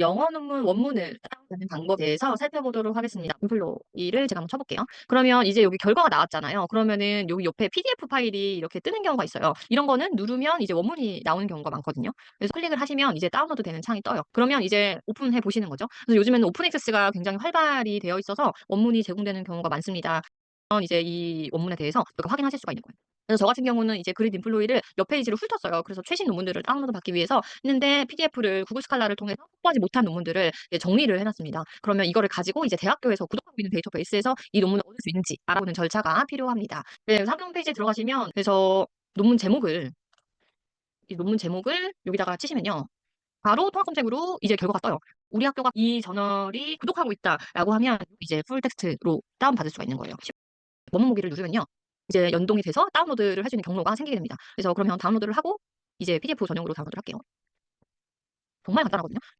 영어 논문 원문을 다운받는 방법에 대해서 살펴보도록 하겠습니다. 인플로 이를 제가 한번 쳐볼게요. 그러면 이제 여기 결과가 나왔잖아요. 그러면은 여기 옆에 PDF 파일이 이렇게 뜨는 경우가 있어요. 이런 거는 누르면 이제 원문이 나오는 경우가 많거든요. 그래서 클릭을 하시면 이제 다운로드 되는 창이 떠요. 그러면 이제 오픈해 보시는 거죠. 그래서 요즘에는 오픈 액세스가 굉장히 활발히 되어 있어서 원문이 제공되는 경우가 많습니다. 이제 이 원문에 대해서 확인하실 수가 있는 거예요. 그래서 저 같은 경우는 이제 그rid 인플로이를 몇 페이지로 훑었어요. 그래서 최신 논문들을 다운로드 받기 위해서 했는데 PDF를 구글 스칼라를 통해서 확보하지 못한 논문들을 정리를 해놨습니다. 그러면 이거를 가지고 이제 대학교에서 구독하고 있는 데이터베이스에서 이 논문을 얻을 수 있는지 알아보는 절차가 필요합니다. 네, 학용 페이지에 들어가시면 그래서 논문 제목을 이 논문 제목을 여기다가 치시면요. 바로 통합 검색으로 이제 결과가 떠요. 우리 학교가 이 저널이 구독하고 있다라고 하면 이제 풀 텍스트로 다운받을 수가 있는 거예요. 보기를 누르면요. 이제 연동이 돼서 다운로드를 할 수 있는 경로가 생기게 됩니다. 그래서 그러면 다운로드를 하고 이제 PDF 전용으로 다운로드를 할게요. 정말 간단하거든요.